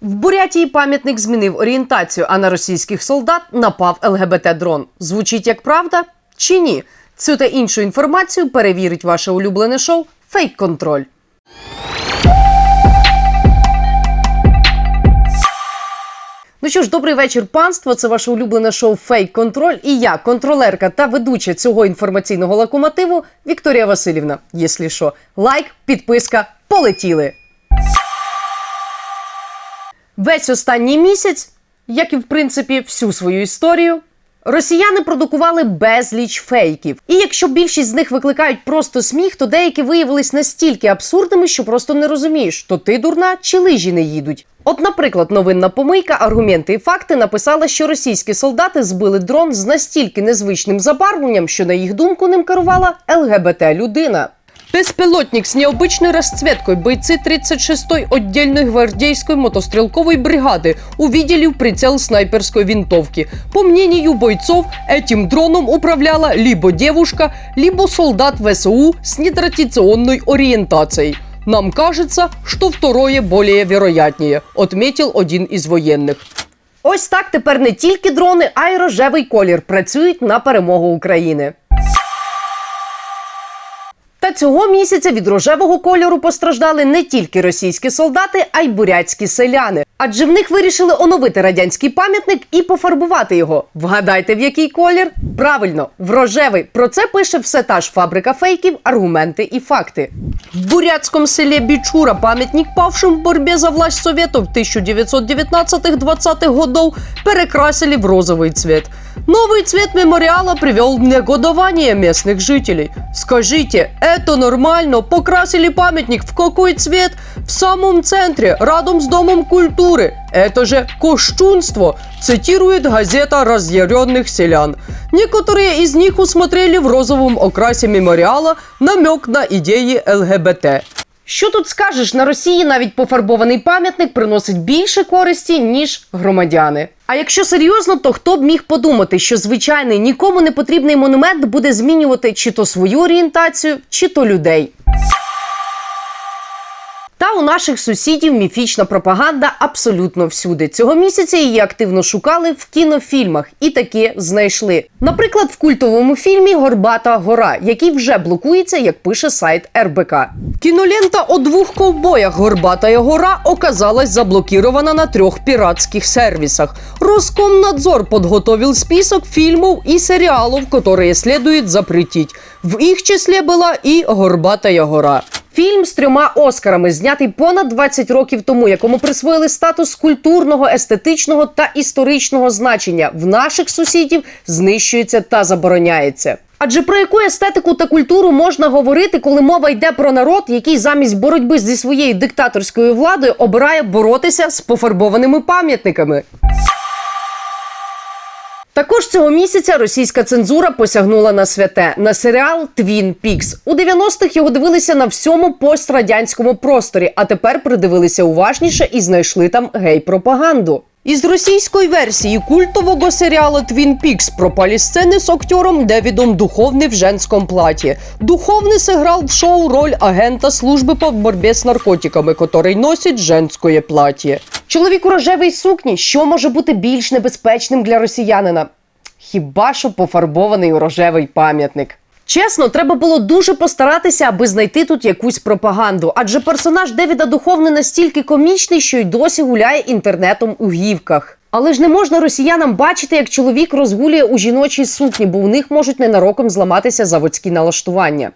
В Бурятії пам'ятник змінив орієнтацію, а на російських солдат напав ЛГБТ-дрон. Звучить як правда чи ні? Цю та іншу інформацію перевірить ваше улюблене шоу Фейк Контроль. Ну що ж, добрий вечір, панство. Це ваше улюблене шоу Фейк Контроль. І я, контролерка та ведуча цього інформаційного локомотиву Вікторія Васильівна. Єслі що, лайк, підписка, полетіли. Весь останній місяць, як і в принципі всю свою історію, росіяни продукували безліч фейків. І якщо більшість з них викликають просто сміх, то деякі виявились настільки абсурдними, що просто не розумієш, то ти дурна чи лижі не їдуть. От, наприклад, новинна помийка, аргументи і факти написала, що російські солдати збили дрон з настільки незвичним забарвленням, що на їх думку ним керувала ЛГБТ людина. Беспилотник с необычной расцветкой бойцы 36-й отдельной гвардейской мотострелковой бригады увидели в прицел снайперской винтовки. По мнению бойцов, этим дроном управляла либо девушка, либо солдат ВСУ с нетрадиционной ориентацией. Нам кажется, что второе более вероятнее, отметил один із воєнних. Ось так тепер не тільки дрони, а й рожевий колір працюють на перемогу України. Цього місяця від рожевого кольору постраждали не тільки російські солдати, а й бурятські селяни. Адже в них вирішили оновити радянський пам'ятник і пофарбувати його. Вгадайте, в який колір? Правильно, в рожевий. Про це пише все та ж фабрика фейків, аргументи і факти. В бурятському селі Бичура пам'ятник павшим в борьбі за власть Советов 1919-20 годов перекрасили в розовый цвет. Новый цвет мемориала привел в негодование местных жителей. Скажите, это нормально? Покрасили памятник в какой цвет? В самом центре, рядом с Домом культуры. Это же кощунство, цитирует газета разъяренных селян. Некоторые из них усмотрели в розовом окрасе мемориала намек на идеи ЛГБТ. Що тут скажеш? На Росії навіть пофарбований пам'ятник приносить більше користі, ніж громадяни. А якщо серйозно, то хто б міг подумати, що звичайний нікому не потрібний монумент буде змінювати чи то свою орієнтацію, чи то людей. Та у наших сусідів міфічна пропаганда абсолютно всюди. Цього місяця її активно шукали в кінофільмах і таки знайшли. Наприклад, в культовому фільмі Горбата гора, який вже блокується, як пише сайт РБК. Кінолента о двох ковбоях Горбатая гора оказалась заблокирована на трех пиратских сервисах. Роскомнадзор подготовил список фильмов и сериалов, которые следует запретить. В их числе была и Горбатая гора. Фільм з трьома Оскарами, знятий понад 20 років тому, якому присвоїли статус культурного, естетичного та історичного значення, в наших сусідів знищується та забороняється. Адже про яку естетику та культуру можна говорити, коли мова йде про народ, який замість боротьби зі своєю диктаторською владою обирає боротися з пофарбованими пам'ятниками? Також цього місяця російська цензура посягнула на святе на серіал Твін Пікс. У 90-х його дивилися на всьому пострадянському просторі, а тепер придивилися уважніше і знайшли там гей-пропаганду. Із російської версії культового серіалу Твін Пікс пропали сцени з актером Девідом Духовний в женському платі. Духовний сыграл в шоу роль агента служби по боротьбі з наркотиками, який носить женське плаття. Чоловік у рожевій сукні, що може бути більш небезпечним для росіянина? Хіба що пофарбований у рожевий пам'ятник. Чесно, треба було дуже постаратися, аби знайти тут якусь пропаганду. Адже персонаж Девіда Духовний настільки комічний, що й досі гуляє інтернетом у гівках. Але ж не можна росіянам бачити, як чоловік розгулює у жіночій сукні, бо у них можуть ненароком зламатися заводські налаштування.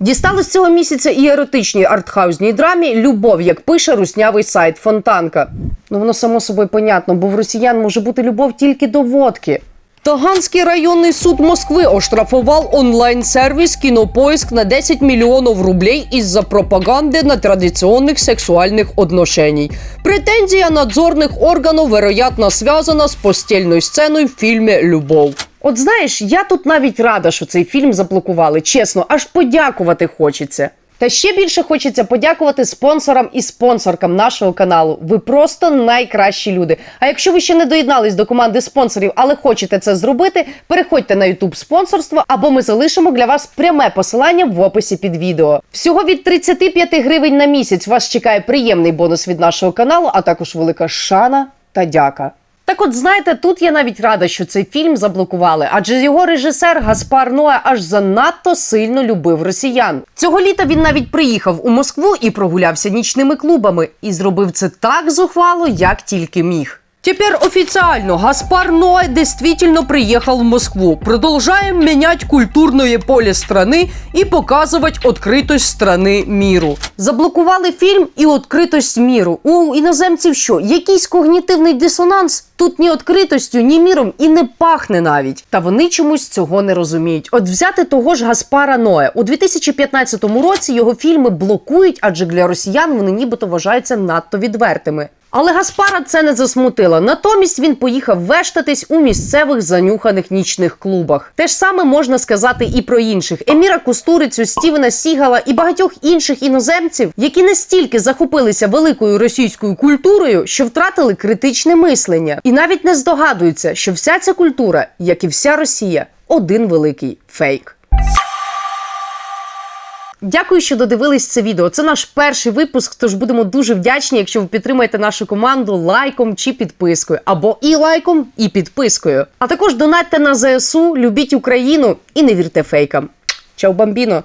Дісталось цього місяця і еротичній артхаузній драмі Любов, як пише руснявий сайт Фонтанка. Ну воно само собою понятно, бо в росіян може бути любов тільки до водки. Таганський районний суд Москви оштрафував онлайн-сервіс «Кинопоиск» на 10 миллионов рублей из-за пропаганды на традиционных сексуальных отношений. Претензія надзорних органів, вероятно, зв'язана з постільною сценою в фільмі Любов. От знаєш, я тут навіть рада, що цей фільм заблокували. Чесно, аж подякувати хочеться. Та ще більше хочеться подякувати спонсорам і спонсоркам нашого каналу. Ви просто найкращі люди. А якщо ви ще не доєднались до команди спонсорів, але хочете це зробити, переходьте на YouTube спонсорство, або ми залишимо для вас пряме посилання в описі під відео. Всього від 35 гривень на місяць вас чекає приємний бонус від нашого каналу, а також велика шана та дяка. Так от знаєте, тут я навіть рада, що цей фільм заблокували, адже його режисер Гаспар Ноа аж занадто сильно любив росіян. Цього літа він навіть приїхав у Москву і прогулявся нічними клубами, і зробив це так зухвало, як тільки міг. Теперь официально Гаспар Ноэ действительно приехал в Москву. Продолжаем менять культурное поле страны и показывать открытость страны миру. Заблокували фільм і відкритость міру. У іноземців що? Якийсь когнітивний дисонанс? Тут ні відкритостю, ні міром і не пахне навіть. Та вони чомусь цього не розуміють. От взяти того ж Гаспара Ноя у 2015 році його фільми блокують, адже для росіян вони нібито вважаються надто відвертими. Але Гаспара це не засмутило. Натомість він поїхав вештатись у місцевих занюханих нічних клубах. Те ж саме можна сказати і про інших: Еміра Кустурицю, Стівена Сігала і багатьох інших іноземців, які настільки захопилися великою російською культурою, що втратили критичне мислення, і навіть не здогадуються, що вся ця культура, як і вся Росія, один великий фейк. Дякую, що додивились це відео. Це наш перший випуск. Тож будемо дуже вдячні, якщо ви підтримаєте нашу команду лайком чи підпискою, або і лайком, і підпискою. А також донатьте на ЗСУ, любіть Україну і не вірте фейкам. Чао, бамбіно!